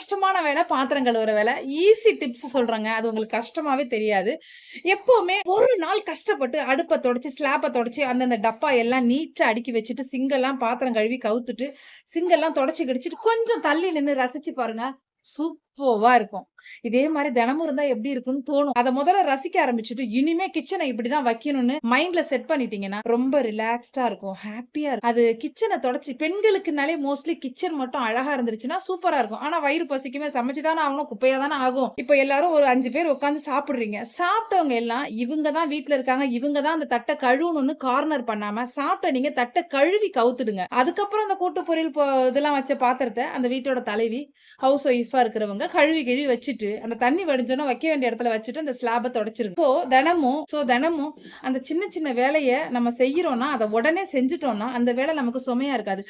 கஷ்டமான வேலை பாத்திரம் கழுவுற வேலை. ஈஸி டிப்ஸ் சொல்றேங்க. அது உங்களுக்கு கஷ்டமாவே தெரியாது. எப்பவுமே ஒரு நாள் கஷ்டப்பட்டு அடுப்பை தொடச்சி ஸ்லாப்பை தொடச்சு, அந்தந்த டப்பா எல்லாம் நீட்டா அடுக்கி வச்சுட்டு, சிங்கெல்லாம் பாத்திரம் கழுவி கவுத்துட்டு, சிங்கெல்லாம் தொடச்சி கடிச்சிட்டு கொஞ்சம் தள்ளி நின்று ரசிச்சு பாருங்க. சூப்பர்வா இருக்கும். இதே மாதிரி தினமும் இருந்தா எப்படி இருக்கும்னு தோணும். அத முதல்ல ரசிக்க ஆரம்பிச்சுட்டு, இனிமே கிச்சனை இப்படிதான் வைக்கணும்னு மைண்ட்ல செட் பண்ணிட்டீங்கன்னா, ரொம்ப ரிலாக்ஸ்டா இருக்கும். ஹாப்பியா இருக்கும். அது கிச்சனை தொடச்சு பெண்களுக்குனாலே மோஸ்ட்லி கிச்சன் மட்டும் அழகா இருந்துருச்சுன்னா சூப்பரா இருக்கும். ஆனா வயிறு பசிக்குமே சமைச்சு தானே ஆகணும். குப்பையா தானே ஆகும். இப்ப எல்லாரும் ஒரு அஞ்சு பேர் உட்காந்து சாப்பிடுறீங்க. சாப்பிட்டவங்க எல்லாம் இவங்க தான் வீட்டுல இருக்காங்க. இவங்க தான் அந்த தட்டை கழுவணும்னு கார்னர் பண்ணாம, சாப்பிட்ட நீங்க தட்டை கழுவி கவுத்துடுங்க. அதுக்கப்புறம் அந்த கூட்டு பொரியல் இதெல்லாம் வச்ச பாத்திரத்தை அந்த வீட்டோட தலைவி, ஹவுஸ் ஒய்ஃபா இருக்கிறவங்க கழுவி கழுவி வச்சுட்டு, அந்த தண்ணி வடிஞ்சோன்னா வைக்க வேண்டிய இடத்துல வச்சுட்டு, அந்த ஸ்லாபை தொடச்சிருங்க. ஸோ தினமும் சோ தினமும் அந்த சின்ன சின்ன வேலைய நம்ம செய்யறோம்னா, அத உடனே செஞ்சுட்டோம்னா, அந்த வேலை நமக்கு சுமையா இருக்காது.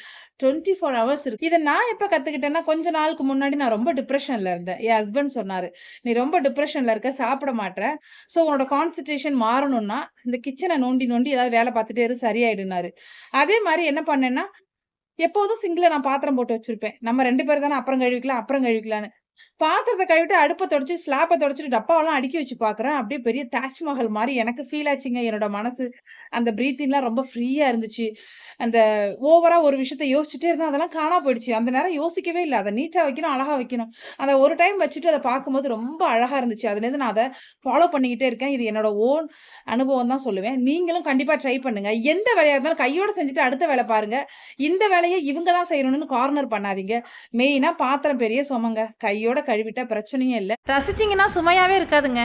24 ஹவர்ஸ் இருக்கு. இதை நான் எப்ப கத்துக்கிட்டேன்னா, கொஞ்ச நாளுக்கு முன்னாடி நான் ரொம்ப டிப்ரஷன்ல இருந்தேன். என் ஹஸ்பண்ட் சொன்னாரு. "நீ ரொம்ப டிப்ரெஷன்ல இருக்க. சாப்பிட மாட்டேன் சோ உன்னோட கான்சன்ட்ரேஷன் மாறணும்னா, இந்த கிச்சனை நோண்டி நோண்டி ஏதாவது வேலை பார்த்துட்டே இரு சரியாயிடுனாரு அதே மாதிரி என்ன பண்ணேன்னா, எப்போதும் சிங்க்ல நான் பாத்திரம் போட்டு வச்சிருப்பேன். நம்ம ரெண்டு பேர் தானே அப்புறம் கழுவிக்கலாம், அப்புறம் கழுவிக்கலான்னு. பாத்திரத்தை கழுவிட்டு, அடுப்பை தொடச்சு, ஸ்லாப்பை தொடச்சிட்டு டப்பாவெல்லாம் அடுக்கி வச்சு பார்க்குறேன். அப்படியே பெரிய தாஜ்மஹால் மாதிரி எனக்கு ஃபீல் ஆச்சுங்க. என்னோட மனசு. அந்த பிரீத்திங்லாம் ரொம்ப ஃப்ரீயா இருந்துச்சு. அந்த ஓவரா ஒரு விஷயத்த யோசிச்சுட்டே இருந்தேன். அதெல்லாம் காணாம போயிடுச்சு. அந்த நேரம் யோசிக்கவே இல்லை அதை நீட்டா வைக்கணும், அழகா வைக்கணும். அதை ஒரு டைம் வச்சுட்டு அதை பார்க்கும்போது ரொம்ப அழகா இருந்துச்சு. அதுலேருந்து நான் அதை ஃபாலோ பண்ணிக்கிட்டே இருக்கேன். இது என்னோட ஓன் அனுபவம் தான் சொல்லுவேன். நீங்களும் கண்டிப்பா ட்ரை பண்ணுங்க. எந்த வேலையா இருந்தாலும் கையோட செஞ்சுட்டு அடுத்த வேலை பாருங்க. இந்த வேலையை இவங்க தான் செய்யணும்னு கார்னர் பண்ணாதீங்க. மெயினா பாத்திரம் பெரிய சுமங்க. கையோட கழுவிட்டா பிரச்சனையே இல்ல. ரசிச்சீங்கன்னா சுமையாவே இருக்காதுங்க.